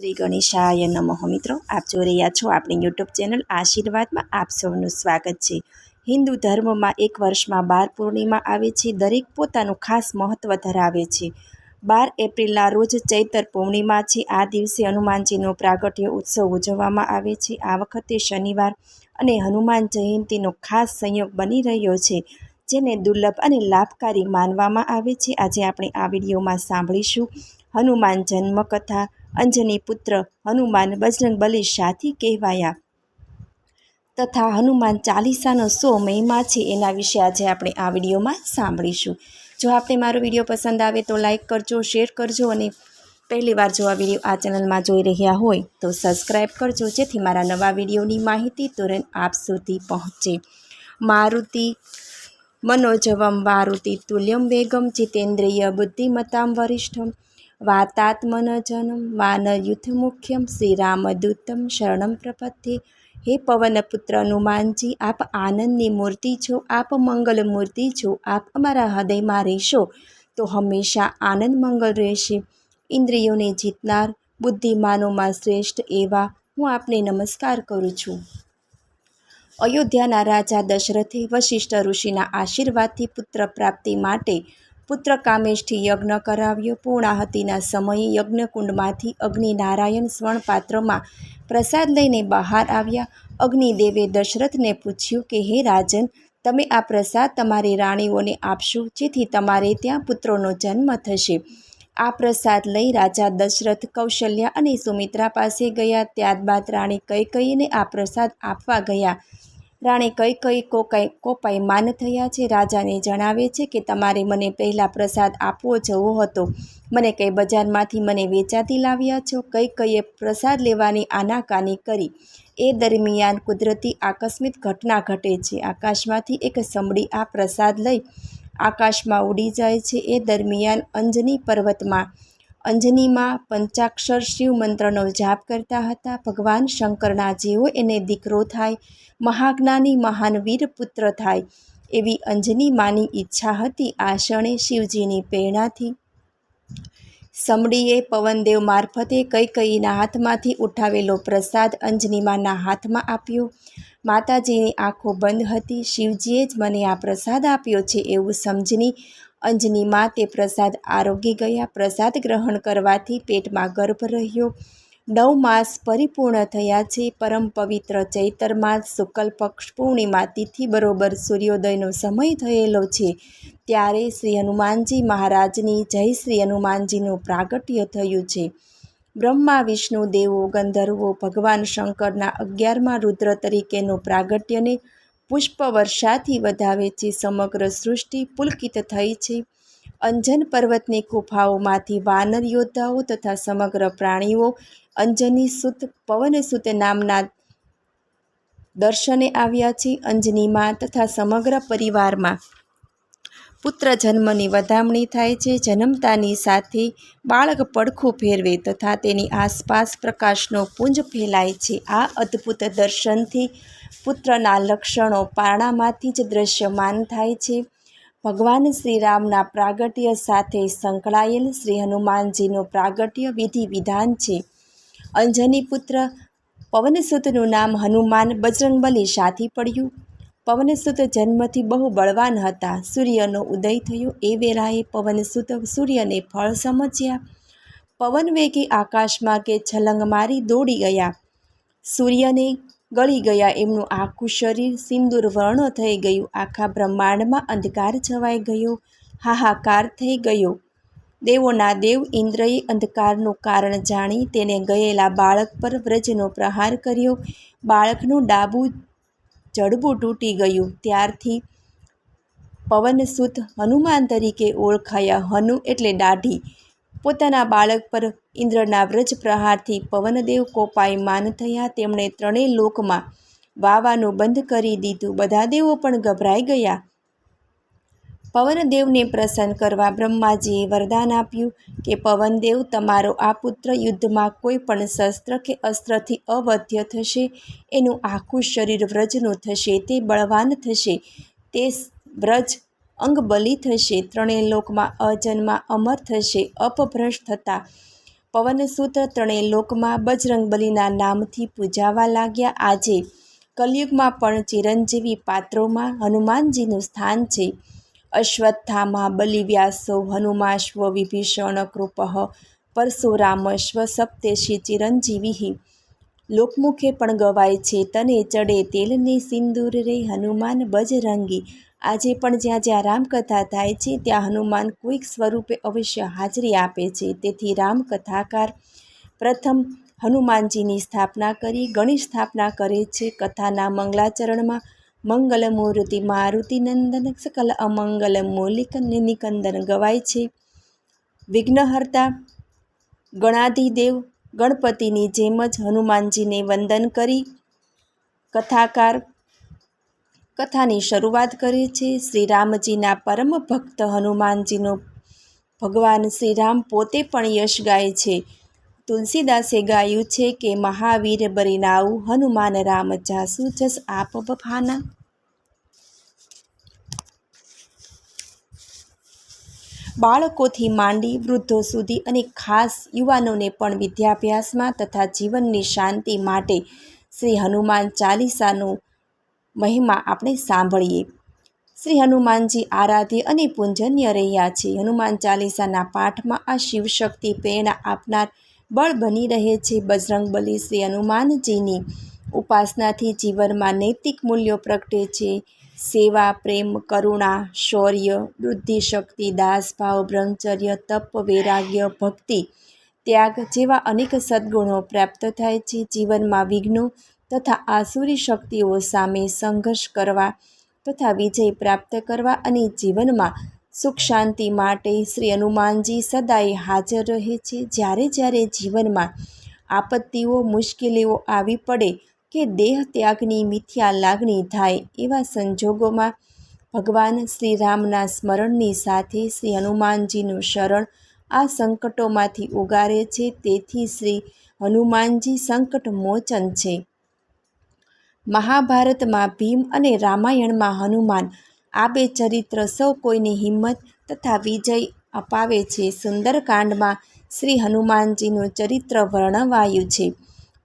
શ્રી ગણેશાય નમઃ. મિત્રો, આપ જોઈ રહ્યા છો આપણી યુટ્યુબ ચેનલ આશીર્વાદમાં આપ સૌનું સ્વાગત છે. હિન્દુ ધર્મમાં એક વર્ષમાં બાર પૂર્ણિમા આવે છે. દરેક પોતાનું ખાસ મહત્ત્વ ધરાવે છે. બાર એપ્રિલના રોજ ચૈતર પૂર્ણિમા છે. આ દિવસે હનુમાનજીનો પ્રાગટ્ય ઉત્સવ ઉજવવામાં આવે છે. આ વખતે શનિવાર અને હનુમાન જયંતીનો ખાસ સંયોગ બની રહ્યો છે, જેને દુર્લભ અને લાભકારી માનવામાં આવે છે. આજે આપણે આ વિડીયોમાં સાંભળીશું હનુમાન જન્મકથા અંજની પુત્ર હનુમાન બજરંગબલી સાથી કહેવાયા. તથા હનુમાન ચાલીસાનો સો મહિમા છે એના વિશે આજે આપણે આ વિડીયોમાં સાંભળીશું. જો આપણે મારો વીડિયો પસંદ આવે તો લાઇક કરજો, શેર કરજો અને પહેલી વાર જો આ વીડિયો આ ચેનલમાં જોઈ રહ્યા હોય તો સબસ્ક્રાઈબ કરજો, જેથી મારા નવા વિડીયોની માહિતી તુરંત આપ સુધી પહોંચે. મારુતિ મનોજવમ વારુતિ તુલ્યમ વેગમ જીતેન્દ્રિય બુદ્ધિમતામ વરિષ્ઠમ. વાતાત્મનજનમ વાનયુથ મુખ્યમ શ્રીરામદૂતમ શરણમ પ્રપથ્યે હે પવનપુત્ર હનુમાનજી આપ આનંદની મૂર્તિ છો આપ મંગલ મૂર્તિ છો આપ અમારા હૃદયમાં રહેશો તો હંમેશા આનંદ મંગલ રહેશે ઇન્દ્રિયોને જીતનાર બુદ્ધિમાનોમાં શ્રેષ્ઠ એવા હું આપને નમસ્કાર કરું છું અયોધ્યાના રાજા દશરથે વશિષ્ઠ ઋષિના આશીર્વાદથી પુત્ર પ્રાપ્તિ માટે પુત્ર કામેશથી યજ્ઞ કરાવ્યો. પૂર્ણાહતિના સમયે યજ્ઞકુંડમાંથી અગ્નિનારાયણ સ્વર્ણપાત્રમાં પ્રસાદ લઈને બહાર આવ્યા. અગ્નિદેવે દશરથને પૂછ્યું કે, હે રાજન, તમે આ પ્રસાદ તમારી રાણીઓને આપશો? જેથી તમારે ત્યાં પુત્રોનો જન્મ થશે. આ પ્રસાદ લઈ રાજા દશરથ, કૌશલ્યા અને સુમિત્રા પાસે ગયા. ત્યારબાદ રાણી કઈ કઈને આ પ્રસાદ આપવા ગયા. રાણી કઈ કઈ કોકાઈ કોપાઈ માન થયા છે? રાજાને જણાવે છે કે તમારે મને પહેલાં પ્રસાદ આપવો જવો હતો. મને કઈ બજારમાંથી મને વેચાતી લાવ્યા છો? કઈ કઈએ પ્રસાદ લેવાની આનાકાની કરી. એ દરમિયાન કુદરતી આકસ્મિક ઘટના ઘટે છે. આકાશમાંથી એક સમડી આ પ્રસાદ લઈ આકાશમાં ઉડી જાય છે. એ દરમિયાન અંજની પર્વતમાં અંજનીમાં પંચાક્ષર શિવ મંત્રનો જાપ કરતા હતા. ભગવાન શંકરના જેવો એને દીકરો થાય, મહાજ્ઞાની મહાન વીર પુત્ર થાય એવી અંજની માની ઈચ્છા હતી. આ ક્ષણે શિવજીની પ્રેરણાથી સમડીએ પવનદેવ મારફતે કઈ કઈના હાથમાંથી ઉઠાવેલો પ્રસાદ અંજનીમાના હાથમાં આપ્યો. માતાજીની આંખો બંધ હતી. શિવજીએ જ મને આ પ્રસાદ આપ્યો છે એવું સમજીની અંજનીમાં તે પ્રસાદ આરોગી ગયા. પ્રસાદ ગ્રહણ કરવાથી પેટમાં ગર્ભ રહ્યો. નવ માસ પરિપૂર્ણ થયા છે. પરમ પવિત્ર ચૈતર માસ શુક્લ પક્ષ પૂર્ણિમા તિથિ બરોબર સૂર્યોદયનો સમય થયેલો છે. ત્યારે શ્રી હનુમાનજી મહારાજની જય શ્રી હનુમાનજીનું પ્રાગટ્ય થયું છે. બ્રહ્મા, વિષ્ણુ, દેવો, ગંધર્વો, ભગવાન શંકરના અગિયારમાં રુદ્ર તરીકેનું પ્રાગટ્યને પુષ્પ વર્ષાથી વધાવે છે સમગ્ર સૃષ્ટિ પુલકિત થઈ છે. અંજન પર્વતની ગુફાઓમાંથી વાનર યોદ્ધાઓ તથા સમગ્ર પ્રાણીઓ અંજની સુત પવનસુત નામના દર્શને આવ્યા છે. અંજનીમાં તથા સમગ્ર પરિવારમાં પુત્ર જન્મની વધામણી થાય છે, જન્મતાની સાથે બાળક પડખું ફેરવે તથા તેની આસપાસ પ્રકાશનો પુંજ ફેલાય છે. આ અદ્ભુત દર્શનથી પુત્રના લક્ષણો પારણામાંથી જ દ્રશ્યમાન થાય છે. ભગવાન શ્રીરામના પ્રાગટ્ય સાથે સંકળાયેલ શ્રી હનુમાનજીનું પ્રાગટ્ય વિધિ વિધાન છે. અંજની પુત્ર પવનસુતનું નામ હનુમાન બજરંગબલી સાથી પડ્યું. પવનસુત જન્મથી બહુ બળવાન હતા. સૂર્યનો ઉદય થયો એ વેળાએ પવનસુત સૂર્યને ફળ સમજ્યા. પવન વેગી આકાશમાં કે છલંગ મારી દોડી ગયા. સૂર્યને ગળી ગયા એમનું આખું શરીર સિંદૂર વર્ણ થઈ ગયું. આખા બ્રહ્માંડમાં અંધકાર છવાઈ ગયો. હાહાકાર થઈ ગયો. દેવોના દેવ ઇન્દ્રએ અંધકારનું કારણ જાણી તેને ગયેલા બાળક પર વ્રજનો પ્રહાર કર્યો. બાળકનું ડાબું જડબું તૂટી ગયું. ત્યારથી પવનસુત હનુમાન તરીકે ઓળખાયા. હનુ એટલે દાઢી. પોતાના બાળક પર ઇન્દ્રના વ્રજ પ્રહારથી પવનદેવ કોપાઈ માન થયા. તેમણે ત્રણેય લોકમાં વાવાનું બંધ કરી દીધું. બધા દેવો પણ ગભરાઈ ગયા. પવનદેવને પ્રસન્ન કરવા બ્રહ્માજીએ વરદાન આપ્યું કે પવનદેવ તમારો આ પુત્ર યુદ્ધમાં કોઈ પણ શસ્ત્ર કે અસ્ત્રથી અવધ્ય થશે, એનું આખું શરીર વ્રજનું થશે, તે બળવાન થશે, તે વ્રજ અંગબલી થશે, ત્રણેય લોકમાં અજન્મા અમર થશે, અપભ્રષ્ટ થતા. પવનસૂત્ર ત્રણેય લોકમાં બજરંગબલીના નામથી પૂજાવા લાગ્યા. આજે કલયુગમાં પણ ચિરંજીવી પાત્રોમાં હનુમાનજીનું સ્થાન છે. અશ્વત્થામા બલિવ્યાસો હનુમાશ્વ વિભીષણ કૃપઃ પરશુરામશ્વ સપ્તેશી ચિરંજીવી લોકમુખે પણ ગવાય છે તને ચડે તેલને સિંદૂર રે હનુમાન બજરંગી આજે પણ જ્યાં જ્યાં રામકથા થાય છે ત્યાં હનુમાન કોઈક સ્વરૂપે અવશ્ય હાજરી આપે છે તેથી રામકથાકાર પ્રથમ હનુમાનજીની સ્થાપના કરી ગણેશ સ્થાપના કરે છે કથાના મંગલાચરણમાં મંગલમૂર્તિ મારુતિનંદન સકલ અમંગલ મૂલિક નિકંદન ગવાય છે. વિઘ્નહર્તા ગણાધિદેવ ગણપતિની જેમ જ હનુમાનજીને વંદન કરી કથાકાર કથાની શરૂઆત કરે છે. શ્રી રામજીના પરમ ભક્ત હનુમાનજીનો ભગવાન શ્રી રામ પોતે પણ યશ ગાય છે. તુલસીદાસે ગાયું છે કે મહાવીર બરીનાવું હનુમાન રામ જાસુ જસ આપ બફાના બાળકોથી માંડી વૃદ્ધો સુધી અને ખાસ યુવાનોને પણ વિદ્યાભ્યાસમાં તથા જીવનની શાંતિ માટે શ્રી હનુમાન ચાલીસાનો મહિમા આપણે સાંભળીએ. શ્રી હનુમાનજી આરાધ્ય અને પૂંજન્ય રહ્યા છે. હનુમાન ચાલીસાના પાઠમાં આ શિવશક્તિ પ્રેરણા આપનાર બળ બની રહે છે. બજરંગબલી શ્રી હનુમાનજીની ઉપાસનાથી જીવનમાં નૈતિક મૂલ્યો પ્રગટે છે. સેવા, પ્રેમ, કરુણા, શૌર્ય બુદ્ધિશક્તિ દાસભાવ બ્રહ્મચર્ય, તપ, વૈરાગ્ય, ભક્તિ, ત્યાગ જેવા અનેક સદ્ગુણો પ્રાપ્ત થાય છે. જીવનમાં વિઘ્નો તથા આસુરી શક્તિઓ સામે સંઘર્ષ કરવા તથા વિજય પ્રાપ્ત કરવા અને જીવનમાં સુખ શાંતિ માટે શ્રી હનુમાનજી સદાય હાજર રહે છે. જ્યારે જ્યારે જીવનમાં આપત્તિઓ, મુશ્કેલીઓ આવી પડે કે દેહ ત્યાગની મિથ્યા લાગણી થાય એવા સંજોગોમાં ભગવાન શ્રી રામના સ્મરણની સાથે શ્રી હનુમાનજીનું શરણ આ સંકટોમાંથી ઉગારે છે. તેથી શ્રી હનુમાનજી સંકટ મોચન છે. મહાભારતમાં ભીમ અને રામાયણમાં હનુમાન આ બે ચરિત્ર સૌ કોઈની હિંમત તથા વિજય અપાવે છે. સુંદરકાંડમાં શ્રી હનુમાનજીનું ચરિત્ર વર્ણવાયું છે.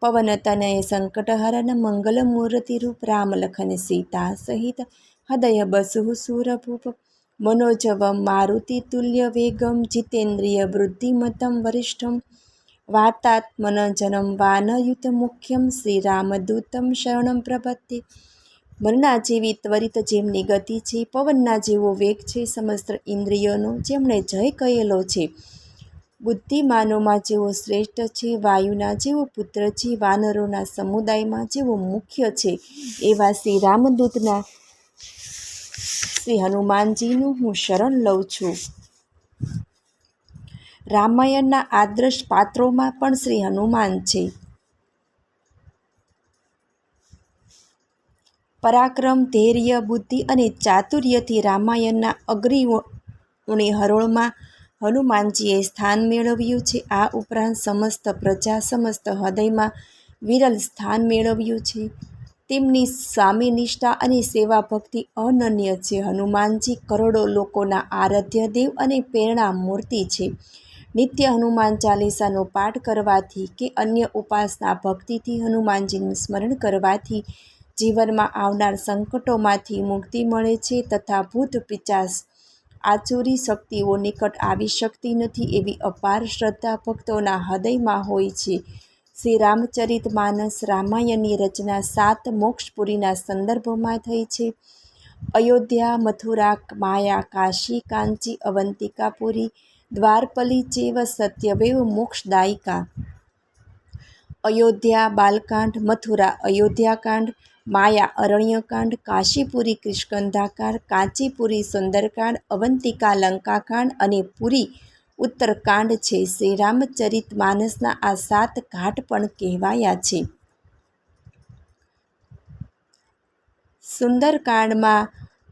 પવન તનય સંકટહરન મંગલમૂર્તિરૂપ રામલખન સીતા સહિત હૃદય બસુ સુરભૂપ. મનોજવમ મારુતિ તુલ્ય વેગમ જીતેન્દ્રિય બુદ્ધિમતમ વરિષ્ઠમ. વાતાત્મનજનમ વાનયુત મુખ્યમ શ્રીરામદૂતમ શરણમ પ્રપત્તિ મનના જેવી ત્વરિત જેમની ગતિ છે, પવનના જેવો વેગ છે, સમસ્ત ઇન્દ્રિયોનો જેમણે જય કહેલો છે. બુદ્ધિમાનોમાં જેવો શ્રેષ્ઠ છે, વાયુના જેવો પુત્ર છે, વાનરોના સમુદાયમાં જેવો મુખ્ય છે, એવા શ્રી રામદૂતના શ્રી હનુમાનજીનું હું શરણ લઉં છું. રામાયણના આદર્શ પાત્રોમાં પણ શ્રી હનુમાન છે. પરાક્રમ, ધૈર્ય, બુદ્ધિ અને ચાતુર્યથી રામાયણના અગ્રીઓની હરોળમાં હનુમાનજીએ સ્થાન મેળવ્યું છે. આ ઉપરાંત સમસ્ત પ્રજા, સમસ્ત હૃદયમાં વિરલ સ્થાન મેળવ્યું છે. તેમની સ્વામી નિષ્ઠા અને સેવા ભક્તિ અનન્ય છે. હનુમાનજી કરોડો લોકોના આરાધ્ય દેવ અને પ્રેરણા મૂર્તિ છે. નિત્ય હનુમાન ચાલીસાનો પાઠ કરવાથી કે અન્ય ઉપાસના ભક્તિથી હનુમાનજીનું સ્મરણ કરવાથી જીવનમાં આવનાર સંકટોમાંથી મુક્તિ મળે છે તથા ભૂત પિચાસ આચુરી શક્તિઓ નિકટ આવી શકતી નથી એવી અપાર શ્રદ્ધા ભક્તોના હૃદયમાં હોય છે. શ્રી રામચરિત માનસ રામાયણની રચના સાત મોક્ષપુરીના સંદર્ભમાં થઈ છે. અયોધ્યા, મથુરા, માયા, કાશી, કાંચી, અવંતિકાપુરી, દ્વારપલી ચેવ સત્યવેવ મોક્ષદાયિકા. અયોધ્યા, બાલકાંડ, મથુરા અયોધ્યાકાંડ માયા, અરણ્યકાંડ, કાશીપુરી કિષ્કંધાકાંડ કાંચીપુરી, સુંદરકાંડ, અવંતિકા, લંકાકાંડ અને પુરી ઉત્તરકાંડ છે. શ્રી રામચરિત માનસના આ સાત ઘાટ પણ કહેવાયા છે. સુંદરકાંડમાં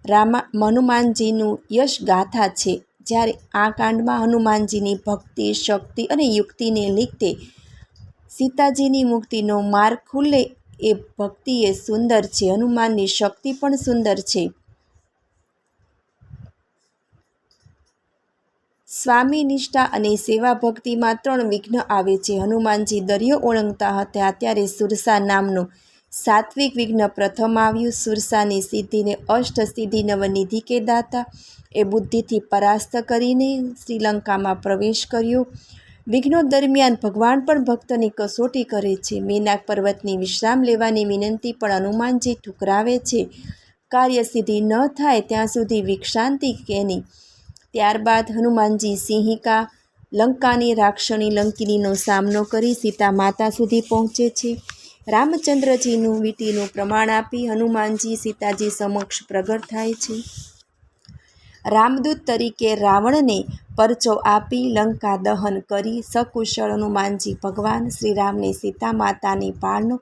રામા, હનુમાનજીનું યશ ગાથા છે. જ્યારે આ કાંડમાં હનુમાનજીની ભક્તિ, શક્તિ અને યુક્તિને લીધે સીતાજીની મુક્તિનો માર્ગ ખુલે એ ભક્તિ એ સુંદર છે, હનુમાનની શક્તિ પણ સુંદર છે. સ્વામી નિષ્ઠા અને સેવા ભક્તિમાં ત્રણ વિઘ્ન આવે છે. હનુમાનજી દરિયો ઓળંગતા હતા, ત્યારે સુરસા નામનું સાત્વિક વિઘ્ન પ્રથમ આવ્યું. સુરસાની સિદ્ધિને અષ્ટ સિદ્ધિ નવનિધિ કે દાતા એ બુદ્ધિથી પરાસ્ત કરીને શ્રીલંકામાં પ્રવેશ કર્યો. વિઘ્નો દરમિયાન ભગવાન પણ ભક્તની કસોટી કરે છે. મેનાક પર્વતની વિશ્રામ લેવાની વિનંતી પણ હનુમાનજી ઠુકરાવે છે. કાર્ય સિદ્ધિ ન થાય ત્યાં સુધી વિક્ષાંતિ કેની? ત્યારબાદ હનુમાનજી સિંહિકા લંકાની રાક્ષણી લંકિનીનો સામનો કરી સીતા માતા સુધી પહોંચે છે. રામચંદ્રજીનું વીટીનું પ્રમાણ આપી હનુમાનજી સીતાજી સમક્ષ પ્રગટ થાય છે. રામદૂત તરીકે રાવણને પરચો આપી લંકા દહન કરી સકુશળ હનુમાનજી ભગવાન શ્રીરામને સીતા માતાની પાળનો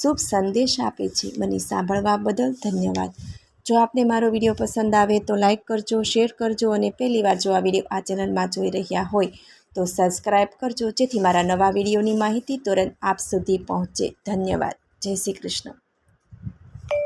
શુભ સંદેશ આપે છે. મને સાંભળવા બદલ ધન્યવાદ. જો આપને મારો વીડિયો પસંદ આવે તો લાઈક કરજો, શેર કરજો અને પહેલીવાર જો આ વીડિયો આ ચેનલમાં જોઈ રહ્યા હોય તો સબસ્ક્રાઈબ કરજો. જેથી મારા નવા વિડીયોની માહિતી તુરંત આપ સુધી પહોંચે. ધન્યવાદ. જય શ્રી કૃષ્ણ.